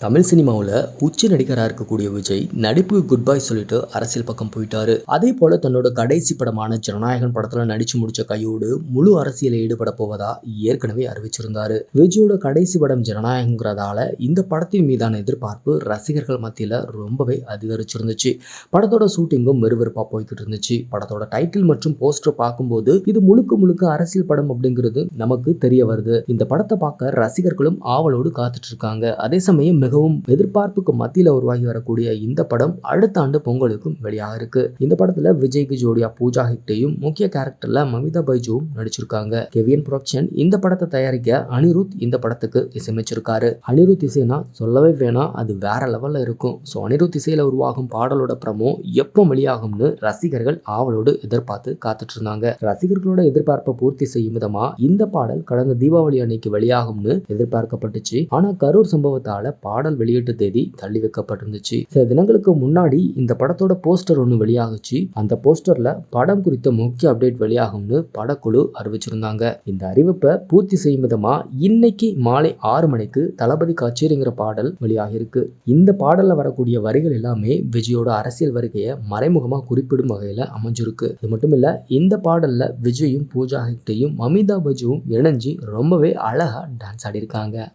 தமிழ் சினிமாவில் உச்ச நடிகராக இருக்கக்கூடிய விஜய் நடிப்பு குட் பாய் சொல்லிட்டு அரசியல் பக்கம் போயிட்டாரு. அதே போல தன்னோட கடைசி படமான ஜனநாயகன் படத்துல நடிச்சு முடிச்ச கையோடு முழு அரசியலில் ஈடுபட போவதா ஏற்கனவே அறிவிச்சிருந்தாரு. விஜயோட கடைசி படம் ஜனநாயகங்கிறதால இந்த படத்தின் மீதான எதிர்பார்ப்பு ரசிகர்கள் மத்தியில் ரொம்பவே அதிகரிச்சிருந்துச்சு. படத்தோட ஷூட்டிங்கும் விறுவிறுப்பா போய்கிட்டு இருந்துச்சு. படத்தோட டைட்டில் மற்றும் போஸ்டர் பார்க்கும்போது இது முழுக்க முழுக்க அரசியல் படம் அப்படிங்கிறது நமக்கு தெரிய வருது. இந்த படத்தை பார்க்க ரசிகர்களும் ஆவலோடு காத்துட்டு இருக்காங்க. அதே சமயம் மிகவும் எதிர்பார்ப்புக்கு மத்தியில் உருவாகி வரக்கூடிய இந்த படம் அடுத்த ஆண்டு பொங்கலுக்கும் வெளியாக இருக்கு. இந்த படத்துல விஜய்க்கு ஜோடியா பூஜா ஹெக்டேயும் முக்கிய கேரக்டர்ல மமிதா பைஜுவும் நடிச்சிருக்காங்க. கெவியன் ப்ரொடக்ஷன் இந்த படத்தை தயாரிக்க அனிருத் இந்த படத்துக்கு இசையமைச்சிருக்காரு. அனிருத் இசைனா சொல்லவே வேணாம் அது வேற லெவல்ல இருக்கும். ஸோ அனிருத் இசையில உருவாகும் பாடலோட பிரமோ எப்போ வெளியாகும்னு ரசிகர்கள் ஆவலோடு எதிர்பார்த்து காத்துட்டு இருந்தாங்க ரசிகர்களோட எதிர்பார்ப்பை பூர்த்தி செய்யும் விதமா இந்த பாடல் கடந்த தீபாவளி அன்னைக்கு வெளியாகும்னு எதிர்பார்க்கப்பட்டுச்சு. ஆனா கரூர் சம்பவத்தால பாடல் பாடல் வெளியீட்டு தேதி தள்ளி வைக்கப்பட்டிருந்துச்சு. சில தினங்களுக்கு முன்னாடி இந்த படத்தோட போஸ்டர் ஒன்று வெளியாகுச்சு. அந்த போஸ்டர்ல படம் குறித்த முக்கிய அப்டேட் வெளியாகும்னு படக்குழு அறிவிச்சிருந்தாங்க. இந்த அறிவிப்பை பூர்த்தி செய்யும் விதமா இன்னைக்கு மாலை ஆறு மணிக்கு தளபதி கச்சேரிங்கிற பாடல் வெளியாகிருக்கு இந்த பாடல்ல வரக்கூடிய வரிகள் எல்லாமே விஜயோட அரசியல் வருகையை மறைமுகமா குறிப்பிடும் வகையில அமைஞ்சிருக்கு. இது மட்டும் இல்ல இந்த பாடல்ல விஜயும் பூஜா ஹெக்டேயும் மமிதா பஜுவும் இணைஞ்சு ரொம்பவே அழகா டான்ஸ் ஆடிருக்காங்க